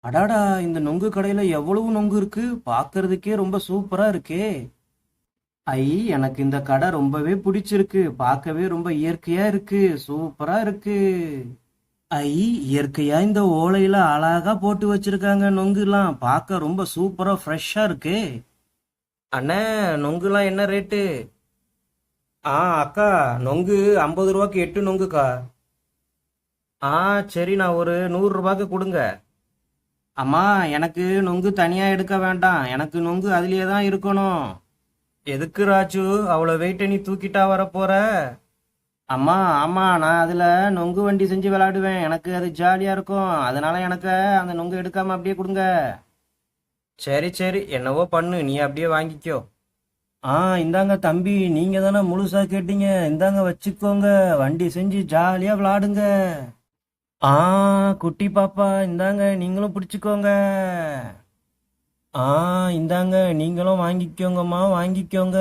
அடாடா இந்த நொங்கு கடையில எவ்வளவு நொங்கு இருக்கு? பாக்குறதுக்கே ரொம்ப சூப்பரா இருக்கே. ஐ எனக்கு இந்த கடை ரொம்பவே பிடிச்சிருக்கு. பார்க்கவே ரொம்ப இயற்கையா இருக்கு. சூப்பரா இருக்கு. ஐ இயற்கையா இந்த ஓலையில அழகா போட்டு வச்சிருக்காங்க நொங்குலாம். பார்க்க ரொம்ப சூப்பரா ஃப்ரெஷ்ஷா இருக்கே. அண்ணே நொங்குலாம் என்ன ரேட்டு? ஆ அக்கா நொங்கு ஐம்பது ரூபாய்க்கு எட்டு நொங்குக்கா. ஆ சரி நான் ஒரு நூறு ரூபாய்க்கு கொடுங்க. அம்மா எனக்கு நொங்கு தனியா எடுக்க வேண்டாம். எனக்கு நொங்கு அதுலயே தான் இருக்கணும். எதுக்கு ராஜு? அவ்வளோ வெயிட்டை நீ தூக்கிட்டா வர போற அம்மா ஆமா நான் அதுல நொங்கு வண்டி செஞ்சு விளையாடுவேன். எனக்கு அது ஜாலியா இருக்கும். அதனால எனக்கு அந்த நொங்கு எடுக்காம அப்படியே கொடுங்க. சரி சரி. என்னவோ பண்ணு. நீ அப்படியே வாங்கிக்கோ. ஆ இந்தாங்க தம்பி. நீங்க தானே முழுசா கேட்டீங்க. இந்தாங்க வச்சுக்கோங்க. வண்டி செஞ்சு ஜாலியா விளையாடுங்க. ஆ குட்டி பாப்பா இந்தாங்க நீங்களும் பிடிச்சிக்கோங்க. ஆ இந்தாங்க நீங்களும் வாங்கிக்கோங்கம்மா வாங்கிக்கோங்க.